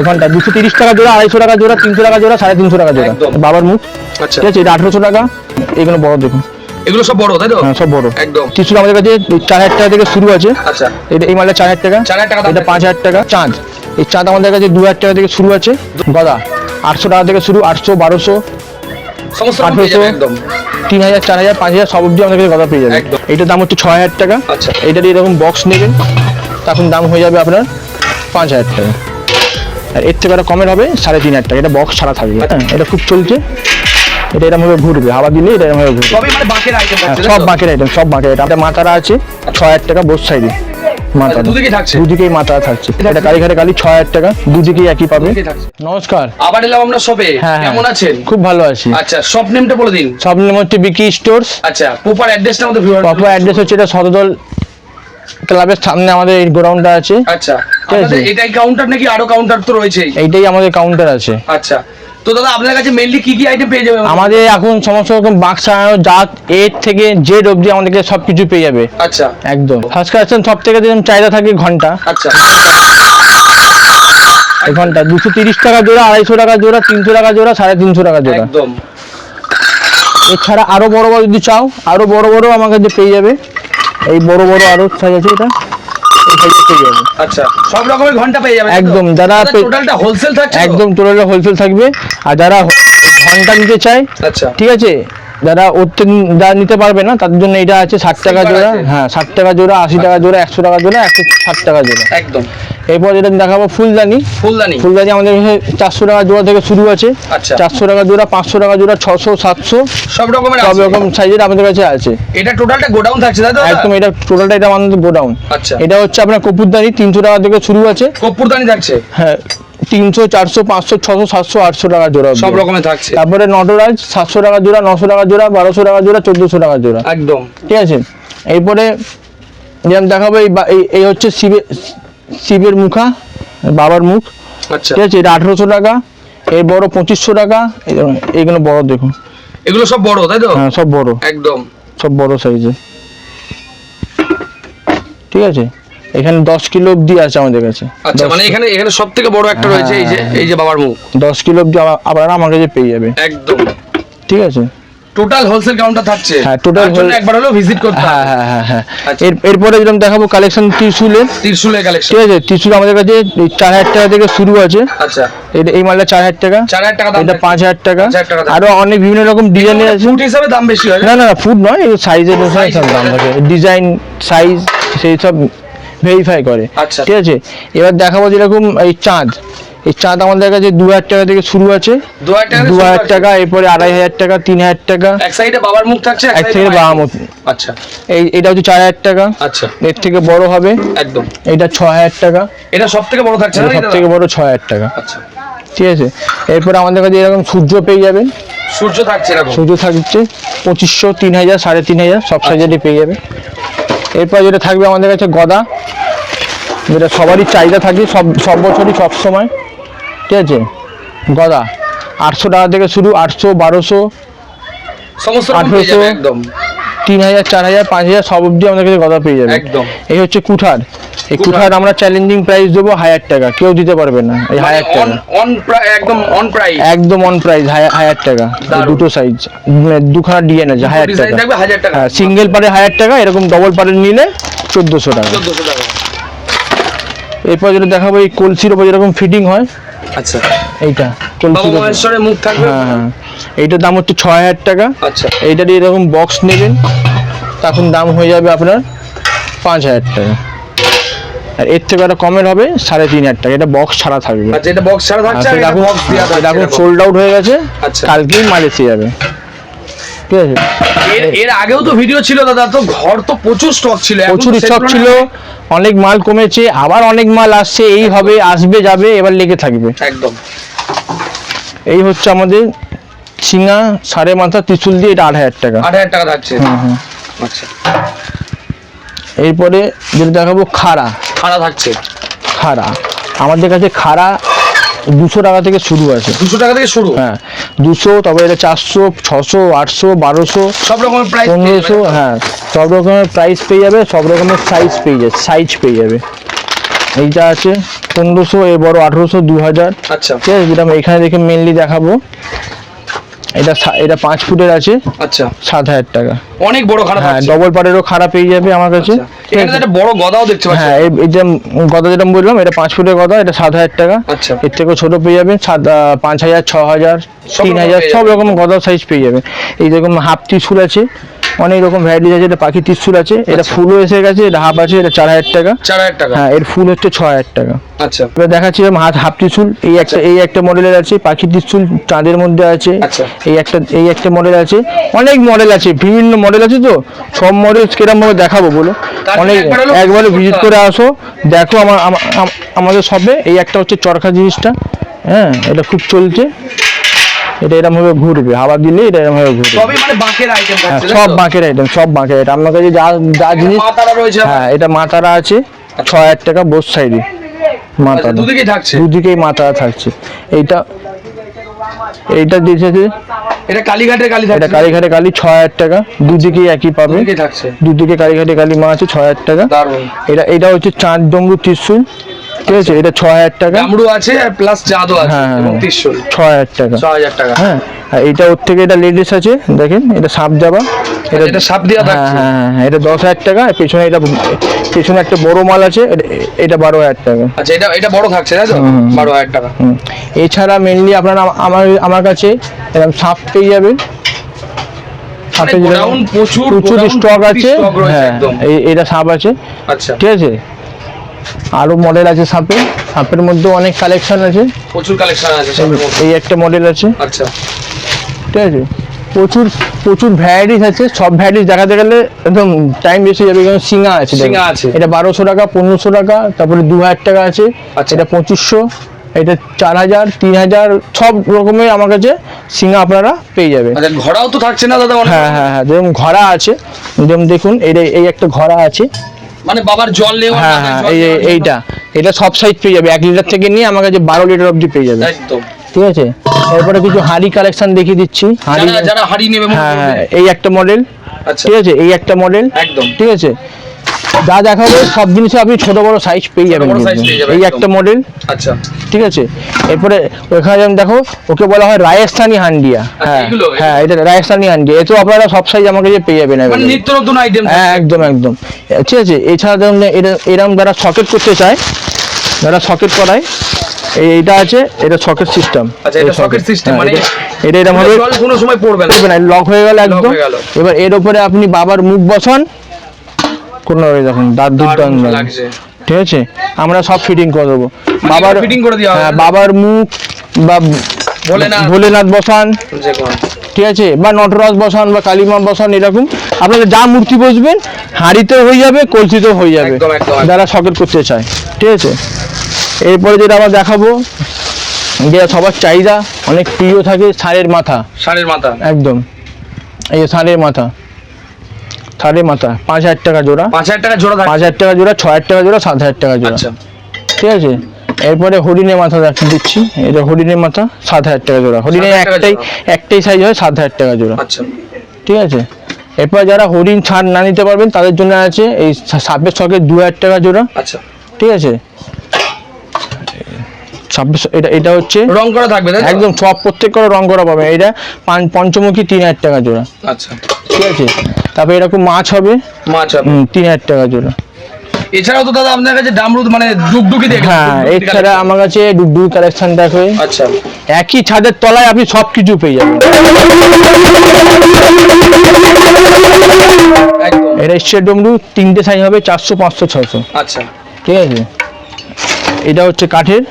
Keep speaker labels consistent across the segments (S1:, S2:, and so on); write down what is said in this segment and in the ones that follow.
S1: এখানটা দুশো তিরিশ টাকা জোড়া আড়াইশো টাকা জোড়া তিনশো টাকা জোড়া সাড়ে তিনশো টাকা জোড়া।
S2: একদম।
S1: বাবার মুখ।
S2: আচ্ছা।
S1: ঠিক আছে এটা আঠেরোশো টাকা। এগুলো বড় দেখুন।
S2: এগুলো সব বড় তাই তো?
S1: হ্যাঁ সব বড়।
S2: একদম।
S1: আমাদের কাছে চার হাজার টাকা থেকে শুরু আছে।
S2: আচ্ছা।
S1: এটা এই মালটা চার হাজার টাকা।
S2: 4,000 টাকা দাম
S1: এটা পাঁচ হাজার টাকা। চাঁদ। এই চাঁদ আমাদের কাছে দু হাজার টাকা থেকে শুরু আছে। গদা। আটশো টাকা থেকে শুরু আটশো বারোশো।
S2: সমস্ত রকম পেয়ে
S1: আঠেরোশো
S2: যাবে একদম।
S1: তিন হাজার চার হাজার পাঁচ হাজার সব অব্দি আমাদের কাছে গদা পেয়ে যাবে।
S2: একদম।
S1: এইটার দাম হচ্ছে ছয় হাজার টাকা।
S2: আচ্ছা।
S1: এরকম বক্স নেবেন। তখন দাম হয়ে যাবে আপনার পাঁচ হাজার টাকা। আর এর থেকে আরও কমের হবে সাড়ে তিন হাজার টাকা। এটা বক্স ছাড়া থাকবে। হ্যাঁ এটা খুব চলছে। এটা এরকম ভাবে ঘুরবে হাওয়া দিলে এটা এরকম ভাবে ঘুরবে
S2: মানে
S1: হ্যাঁ, সব বাঁকের আইটেম সব বাঁকের আইটেম আমাদের মাথারা আছে ছ হাজার টাকা বোস সাইডে মাথা দুদিকেই মাথা থাকছে। এটা কালী ঘাটে কালী ছ হাজার টাকা দুদিকেই একই পাবে। নমস্কার।
S2: আবার এলাম আমরা সবে
S1: হ্যাঁ হ্যাঁ।
S2: কেমন আছেন?
S1: খুব ভালো আছি।
S2: আচ্ছা সব নেমটা বলে দিন।
S1: সব নাম হচ্ছে বিকি স্টোর্স
S2: আচ্ছা প্রপার অ্যাড্রেসটা আমাদের
S1: প্রপার অ্যাড্রেস হচ্ছে এটা সদদল ক্লাবের সামনে আমাদের এই গোডাউনটা আছে।
S2: আচ্ছা। এটাই কাউন্টার নাকি আরও কাউন্টার তো রয়েছে?
S1: এইটাই আমাদের কাউন্টার আছে।
S2: আচ্ছা তো দাদা আপনার কাছে মেইনলি কি কি আইটেম পেয়ে যাবে?
S1: আমাদের এখন সমস্ত রকম বাক্স সাজানো জাত এর থেকে জেড অবধি পেয়ে যাবে।
S2: আচ্ছা।
S1: একদম। ফার্স্ট কালেকশন সব থেকে যেরকম চাহিদা থাকে ঘণ্টা।
S2: আচ্ছা।
S1: এই ঘণ্টা দুশো তিরিশ টাকা জোড়া আড়াইশো টাকা জোড়া তিনশো টাকা জোড়া সাড়ে তিনশো টাকা জোড়া।
S2: একদম।
S1: এছাড়া আরও বড় বড় যদি চাও আরও বড় বড় আমার কাছে পেয়ে যাবে। এই বড় বড় আরও সাইজ আছে এটা। এই সাইজে পেয়ে যাবে
S2: আচ্ছা সব রকমের ঘণ্টা পেয়ে যাবে
S1: একদম, যারা
S2: টোটালটা হোলসেল থাকছে
S1: একদম টোটাল হোলসেল থাকবে। আর যারা ঘণ্টা নিতে চায়
S2: আচ্ছা।
S1: ঠিক আছে? যারা ওতে যারা নিতে পারবে না তাদের জন্য এটা আছে ষাট টাকা জোড়া। হ্যাঁ ষাট টাকা জোড়া আশি টাকা জোড়া একশো টাকা জোড়া একশো ষাট টাকা জোড়া।
S2: একদম।
S1: এরপর যেটা দেখাবো ফুলদানি।
S2: ফুলদানি।
S1: ফুলদানি আমাদের কাছে চারশো টাকা জোড়া থেকে শুরু আছে।
S2: আচ্ছা।
S1: চারশো টাকা জোড়া পাঁচশো টাকা জোড়া ছশো সাতশো
S2: সব রকমের
S1: সব। রকম সাইজের আমাদের কাছে আছে।
S2: এটা টোটালটা গোডাউন থাকছে দাদা?
S1: একদম এটা টোটালটা এটা আমাদের গোডাউন
S2: আচ্ছা।
S1: এটা হচ্ছে আপনার কপুরদানি তিনশো টাকা থেকে শুরু আছে।
S2: কর্পূরদানি থাকছে?
S1: হ্যাঁ তিনশো চারশো পাঁচশো ছশো সাতশো আটশো টাকা জোড়া
S2: সব রকমের থাকছে।
S1: তারপরে নটরাজ সাতশো টাকা জোড়া নশো টাকা জোড়া বারোশো টাকা জোড়া চোদ্দশো টাকা জোড়া।
S2: একদম।
S1: ঠিক আছে? এরপরে যেমন দেখাবো এই- এই হচ্ছে শিবের মুখা বাবার মুখ।
S2: আচ্ছা।
S1: ঠিক আছে এটা আঠেরোশো টাকা এই বড় পঁচিশশো টাকা এইগুলো বড় দেখুন।
S2: এগুলো সব বড় তাই তো?
S1: হ্যাঁ সব বড়।
S2: একদম।
S1: সব বড় সাইজে। ঠিক আছে? এখানে দশ কিলো অব্দি আছে আমাদের কাছে।
S2: আচ্ছা মানে এখানে এখানে সব থেকে বড় একটা রয়েছে এই যে এই যে বাবার মুখ।
S1: দশ কিলো অব্দি আবার- আবার আমার কাছে পেয়ে যাবে।
S2: একদম।
S1: ঠিক আছে?
S2: টোটাল হোলসেল কাউন্টার থাকছে।
S1: হ্যাঁ,
S2: তার একবার হলেও ভিজিট করতে
S1: হ্যাঁ হ্যাঁ হ্যাঁ হ্যাঁ।
S2: আচ্ছা।
S1: এরপরে যেরকম দেখাবো কালেকশন ত্রিশুলের।
S2: ত্রিশুলের কালেকশন
S1: ঠিক আছে ত্রিশুল আমাদের কাছে চার হাজার টাকা থেকে শুরু আছে।
S2: আচ্ছা।
S1: এটা এই মালটা চার হাজার টাকা।
S2: চার হাজার টাকা
S1: এটা পাঁচ হাজার টাকা।
S2: 5,000 টাকা দাম।
S1: আরও অনেক বিভিন্ন রকম ডিজাইনের আছে।
S2: ফুট হিসাবে দাম বেশি হয়
S1: না না ফুড নয় সাইজের অনুসারে সব দাম। থাকে ডিজাইন সাইজ সেই সব ভেরিফাই করে।
S2: আচ্ছা।
S1: ঠিক আছে? এবার দেখাবো যেরকম এই চাঁদ। এই চাঁদ আমাদের কাছে দু হাজার টাকা থেকে শুরু আছে।
S2: দু হাজার টাকা
S1: এরপরে আড়াই হাজার টাকা তিন হাজার টাকা।
S2: এক সাইডে বাবার মুখ থাকছে
S1: এক সাইডে বাবা মুখ।
S2: আচ্ছা।
S1: এই এটা হচ্ছে চার হাজার টাকা।
S2: আচ্ছা।
S1: এর থেকে বড় হবে।
S2: একদম।
S1: এটা ছ হাজার টাকা।
S2: এটা সব থেকে বড় থাকছে
S1: সব থেকে বড় ছ হাজার টাকা।
S2: আচ্ছা।
S1: ঠিক আছে? এরপরে আমাদের কাছে এরকম সূর্য পেয়ে যাবেন।
S2: সূর্য থাকছে এরকম।
S1: সূর্য থাকছে পঁচিশশো তিন হাজার সাড়ে তিন হাজার সব সাইজেরই পেয়ে যাবে। এরপর যেটা থাকবে আমাদের কাছে গদা। যেটা সবারই চাহিদা থাকে সব সব বছরই সব সময়। ঠিক আছে? গদা আটশো টাকা থেকে শুরু আটশো বারোশো
S2: সমস্ত রকম পেয়ে
S1: 1800
S2: যাবে একদম।
S1: তিন হাজার চার হাজার পাঁচ হাজার সব অব্দি আমাদের কাছে গদা পেয়ে যাবে।
S2: একদম।
S1: এই হচ্ছে কুঠার। এই
S2: কুঠার।
S1: আমরা চ্যালেঞ্জিং প্রাইস দেবো হাজার টাকা। কেউ দিতে পারবে না এই হাজার টাকা।
S2: অন একদম অন প্রাইস
S1: একদম অন প্রাইস হাজার টাকা। দুটো সাইজ দুখানা ডিজাইন আছে হাজার টাকা। হ্যাঁ সিঙ্গেল পারে হাজার টাকা এরকম ডবল পারে নিলে চোদ্দোশো টাকা।
S2: চোদ্দশো টাকা।
S1: এরপর যেটা দেখাবো এই কলসির ওপর যেরকম ফিটিং হয়
S2: আচ্ছা।
S1: এইটা।
S2: বাবা মহেশ্বরের মুখ থাকবে?
S1: হ্যাঁ হ্যাঁ এইটার দাম হচ্ছে ছ হাজার টাকা।
S2: আচ্ছা।
S1: এইটারই এরকম বক্স নেবেন। তখন দাম হয়ে যাবে আপনার পাঁচ হাজার টাকা। আর এর থেকে একটা কমের হবে সাড়ে তিন হাজার টাকা। এটা বক্স ছাড়া থাকবে।
S2: আচ্ছা এটা বক্স ছাড়া থাকছে এটা
S1: এখন সোল্ড আউট হয়ে গেছে।
S2: আচ্ছা।
S1: কালকেই মালে এসে যাবে। ঠিক আছে
S2: এর এর আগেও তো ভিডিও ছিল দাদা তো ঘর তো প্রচুর স্টক ছিল।
S1: প্রচুর স্টক ছিল অনেক মাল কমেছে আবার অনেক মাল আসছে এই হবে আসবে যাবে এবার লেগে থাকবে।
S2: একদম।
S1: এই হচ্ছে আমাদের ছিঙা সাড়ে মাথা ত্রিশুল দিয়ে এটা আট হাজার টাকা।
S2: আট হাজার টাকা থাকছে। আচ্ছা।
S1: এরপরে যেটা দেখাবো খাড়া।
S2: খাড়া থাকছে।
S1: খাড়া। আমাদের কাছে খাড়া দুশো টাকা থেকে শুরু আছে।
S2: দুশো টাকা থেকে শুরু?
S1: হ্যাঁ দুশো তারপরে এটা চারশো ছশো আটশো বারোশো
S2: সব রকমের প্রাইস
S1: পনেরোশো হ্যাঁ সব রকমের প্রাইস পেয়ে যাবে সব রকমের সাইজ পেয়ে যাবে সাইজ পেয়ে যাবে। এইটা আছে পনেরোশো এ বড় আঠেরোশো দু হাজার
S2: আচ্ছা।
S1: ঠিক আছে যেটা আমি এখানে দেখে মেনলি দেখাবো। এটা এটা পাঁচ ফুটের আছে।
S2: আচ্ছা।
S1: সাত হাজার টাকা।
S2: অনেক বড় খারাপ
S1: হ্যাঁ ডবল পারেরও খারাপ পেয়ে যাবে আমার কাছে। ঠিক
S2: এখানে একটা বড় গদাও দেখতে পাচ্ছি।
S1: হ্যাঁ এই- এই যে গদা যেটা বললাম এটা পাঁচ ফুটের গদা এটা সাত হাজার টাকা।
S2: আচ্ছা।
S1: এর থেকেও ছোট পেয়ে যাবেন সাত পাঁচ হাজার ছ হাজার তিন হাজার সব রকম গদা সাইজ পেয়ে যাবে। এই যেরকম হাফ ত্রিশুল আছে। অনেক রকম ভ্যারাইটিস আছে। এটা পাখি ত্রিশুল আছে এটা
S2: আচ্ছা।
S1: ফুলও এসে গেছে এটা হাফ আছে এটা চার হাজার টাকা।
S2: চার হাজার টাকা?
S1: হ্যাঁ এর ফুল হচ্ছে ছ হাজার টাকা।
S2: আচ্ছা।
S1: এবার দেখাচ্ছি হাত হাফ ত্রিশুল এই একটা এই একটা মডেলের আছে পাখি ত্রিশুল চাঁদের মধ্যে আছে।
S2: আচ্ছা।
S1: এই একটা এই একটা মডেল আছে। অনেক মডেল আছে বিভিন্ন মডেল আছে তো। সব মডেল কীরকম ভাবে দেখাবো বলো? অনেক
S2: একবারে
S1: ভিজিট করে আসো। দেখো আমার আমাদের সবে এই একটা হচ্ছে চরখা জিনিসটা। হ্যাঁ এটা খুব চলছে। এটা এরকম ভাবে ঘুরবে হাওয়া দিলে এটা এরকম ভাবে ঘুরবে।
S2: সবই মানে বাঁকের আইটেম
S1: হ্যাঁ, সব বাঁকের আইটেম সব বাঁকের আইটেম আপনার কাছে যা যা জিনিস। হ্যাঁ এটা মাতারা আছে ছ হাজার টাকা বোস সাইডে মাতারা
S2: দুদিকেই থাকছে?
S1: দুদিকেই মাথা থাকছে। এইটা এইটা দিয়েছে
S2: এটা কালীঘাটের কালী
S1: এটা কালীঘাটে কালী ছ হাজার টাকা। দুদিকেই একই পাবে। দুদিকে কালীঘাটে কালী মা আছে ছ হাজার টাকা এটা এটা হচ্ছে চাঁদ ডমরু ত্রিশুল। ঠিক আছে এটা ছ হাজার টাকা।
S2: গামড়ু আছে আর প্লাস চাঁদও আছে
S1: হ্যাঁ,
S2: এবং
S1: হ্যাঁ।
S2: ত্রিশুল।
S1: ছ হাজার টাকা।
S2: ছ হাজার টাকা।
S1: হ্যাঁ আর এটা ওর থেকে এটা লেডিস আছে দেখেন এটা সাপ যাবা
S2: এটা এটা সাপ দেওয়া
S1: হ্যাঁ
S2: থাকছে।
S1: হ্যাঁ হ্যাঁ এটা দশ হাজার টাকা আর পেছনে এটা পেছনে একটা বড় মাল আছে এটা- বারো হাজার টাকা।
S2: আচ্ছা এটা এটা বড় থাকছে তাই তো। বারো হাজার টাকা।
S1: এছাড়া মেনলি আপনারা আমার আমার কাছে এরকম সাপ পেয়ে যাবেন।
S2: মানে প্রচুর
S1: প্রচুর স্টক আছে। হ্যাঁ এটা সাপ আছে।
S2: আচ্ছা।
S1: ঠিক আছে? আরও মডেল আছে সাপের। সাপের মধ্যে অনেক কালেকশন আছে।
S2: প্রচুর কালেকশন আছে
S1: এই একটা মডেল আছে।
S2: আচ্ছা।
S1: ঠিক আছে? প্রচুর প্রচুর ভ্যারাইটিস আছে। সব ভ্যারাইটিস দেখাতে গেলে একদম টাইম বেশি যাবে কারণ সিঙ্গা আছে।
S2: সিঙ্গা আছে।
S1: এটা বারোশো টাকা পনেরোশো টাকা তারপরে দু হাজার টাকা আছে।
S2: আচ্ছা।
S1: এটা পঁচিশশো এটা চার হাজার তিন হাজার সব রকমের আমার কাছে সিঙ্গা আপনারা পেয়ে যাবেন।
S2: আচ্ছা ঘোড়াও তো থাকছে না দাদা অনেক?
S1: হ্যাঁ হ্যাঁ হ্যাঁ যেরকম ঘোড়া আছে যেমন দেখুন এটা এই একটা ঘোড়া আছে।
S2: মানে বাবার জল নেওয়া
S1: হ্যাঁ হ্যাঁ এই এই- এইটা এটা সব সাইজ পেয়ে যাবে। এক লিটার থেকে নিয়ে আমার কাছে বারো লিটার অবধি পেয়ে যাবে।
S2: একদম।
S1: ঠিক আছে? এরপরে কিছু হাড়ি কালেকশন দেখিয়ে দিচ্ছি। হাড়ি
S2: যারা হাড়ি নেবে
S1: হ্যাঁ হ্যাঁ এই একটা মডেল
S2: আচ্ছা।
S1: ঠিক আছে? এই একটা মডেল
S2: একদম।
S1: ঠিক আছে? যা দেখাবো সব জিনিসে আপনি ছোট বড় সাইজ পেয়ে যাবেন এই একটা মডেল
S2: আচ্ছা।
S1: ঠিক আছে? এরপরে ওখানে যেমন দেখো ওকে বলা হয় রাজস্থানি হান্ডিয়া। হ্যাঁ হ্যাঁ এটা রাজস্থানি হান্ডিয়া। এতো আপনারা সব সাইজ আমার কাছে পেয়ে যাবেন
S2: মানে নিত্য নতুন আইটেম
S1: হ্যাঁ একদম একদম। ঠিক আছে? এছাড়া যেমন এরা এরকম যারা সকেট করতে চায় যারা সকেট করায় এই এইটা আছে এটা সকেট সিস্টেম
S2: আচ্ছা, এটা socket system, মানে
S1: এটা এরকম হবে।
S2: কোনো সময় পড়বে না।
S1: লক হয়ে গেল একদম। এবার এর উপরে আপনি বাবার মুখ বসান কোনো দেখুন দাঁত
S2: লাগছে।
S1: ঠিক আছে? আমরা সব ফিটিং করে দেবো।
S2: মানে
S1: বাবার
S2: fitting করে দেওয়া
S1: হ্যাঁ, বাবার মুখ বা
S2: ভোলেনাথ।
S1: বসান। ঠিক আছে? বা নটরাজ বসান বা কালীমা বসান এরকম। আপনারা যা মূর্তি বসবেন হাঁড়িতেও হয়ে যাবে কলসিতেও হয়ে যাবে। যারা সকেট করতে চায়। ঠিক আছে? এরপরে যেটা আমরা দেখাবো যেটা সবার চাহিদা অনেক প্রিয় থাকে ষাঁড়ের মাথা।
S2: ষাঁড়ের মাথা।
S1: একদম। এই ষাঁড়ের মাথা। ষাঁড়ের মাথা পাঁচ হাজার টাকা জোড়া
S2: পাঁচ হাজার টাকা জোড়া
S1: পাঁচ হাজার টাকা জোড়া ছ হাজার টাকা জোড়া সাত হাজার টাকা জোড়া
S2: আচ্ছা
S1: ঠিক আছে এরপরে হরিণের মাথা দিচ্ছি এটা হরিণের মাথা সাত হাজার টাকা জোড়া হরিণের একটাই একটাই সাইজ হয় সাত হাজার টাকা জোড়া
S2: আচ্ছা
S1: ঠিক আছে এরপর যারা হরিণ ছাড় না নিতে পারবেন তাদের জন্য আছে এই সাপের ছকে দু হাজার টাকা জোড়া
S2: আচ্ছা
S1: ঠিক আছে সাপের ছ- এটা এটা হচ্ছে
S2: রং করা থাকবে
S1: একদম সব প্রত্যেক করে রং করা পাবে এটা পঞ্চমুখী তিন হাজার টাকা জোড়া
S2: আচ্ছা
S1: ঠিক আছে তারপরে এরকম মাছ হবে।
S2: মাছ হবে।
S1: তিন হাজার টাকা জোড়া।
S2: এছাড়াও তো দাদা আপনার কাছে ডামরুদ মানে ডুগডুগি দেখে
S1: হ্যাঁ এছাড়া আমার কাছে কালেকশন দেখো।
S2: আচ্ছা।
S1: একই ছাদের তলায় আপনি সব কিছু পেয়ে যাবেন।
S2: একদম।
S1: এটা স্টেট ডমরু তিনটে সাইজ হবে চারশো পাঁচশো ছশো
S2: আচ্ছা।
S1: ঠিক আছে? এটা হচ্ছে কাঠের।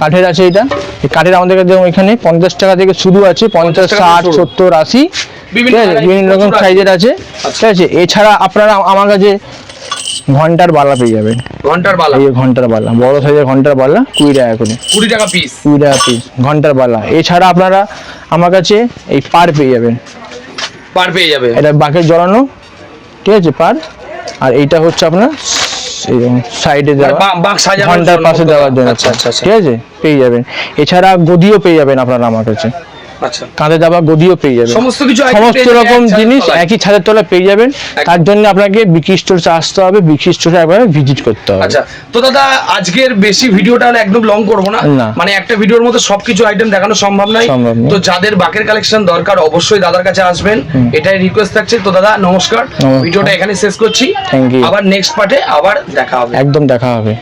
S1: কাঠের আছে এটা। এই কাঠের আমাদের কাছে এখানে পঞ্চাশ টাকা থেকে শুরু আছে পঞ্চাশ ষাট সত্তর আশি।
S2: বিভিন্ন
S1: ঠিক আছে? বিভিন্ন রকম সাইজের আছে। ঠিক আছে? এছাড়া আপনারা আমার কাছে ঘণ্টার বালা পেয়ে যাবেন।
S2: ঘণ্টার বালা?
S1: এই ঘণ্টার বালা বড় সাইজের ঘণ্টার বালা কুড়ি টাকা করে।
S2: কুড়ি টাকা পিস
S1: কুড়ি টাকা পিস ঘণ্টার বালা। এছাড়া আপনারা আমার কাছে এই পার পেয়ে যাবেন।
S2: পার পেয়ে যাবে
S1: এটা বাকেট জড়ানো। ঠিক আছে? পার আর এইটা হচ্ছে আপনার সাইডে
S2: বা- বাঁক সাজানোর ঘণ্টার
S1: পাশে দেওয়ার জন্য
S2: আচ্ছা আচ্ছা আচ্ছা।
S1: ঠিক আছে? পেয়ে যাবেন। এছাড়া গদিও পেয়ে যাবেন আপনারা আমার কাছে। কাঁধে দেওয়া গদিও পেয়ে যাবেন।
S2: সমস্ত কিছু
S1: সমস্ত রকম জিনিস একই ছাদের তলায় পেয়ে যাবেন। তার জন্য আপনাকে বিকি স্টোরে আসতে হবে বিকি স্টোরে একবার ভিজিট করতে হবে।
S2: আচ্ছা তো দাদা আজকের বেশি ভিডিওটা একদম লং করব না। মানে একটা ভিডিওর মধ্যে সবকিছু আইটেম দেখানো সম্ভব নয়। তো যাদের বাকের কালেকশন দরকার অবশ্যই দাদার কাছে আসবেন। এটাই রিকোয়েস্ট থাকছে। তো দাদা নমস্কার। ভিডিওটা এখানে শেষ করছি. আবার নেক্সট পার্টে আবার দেখা হবে।
S1: একদম দেখা হবে।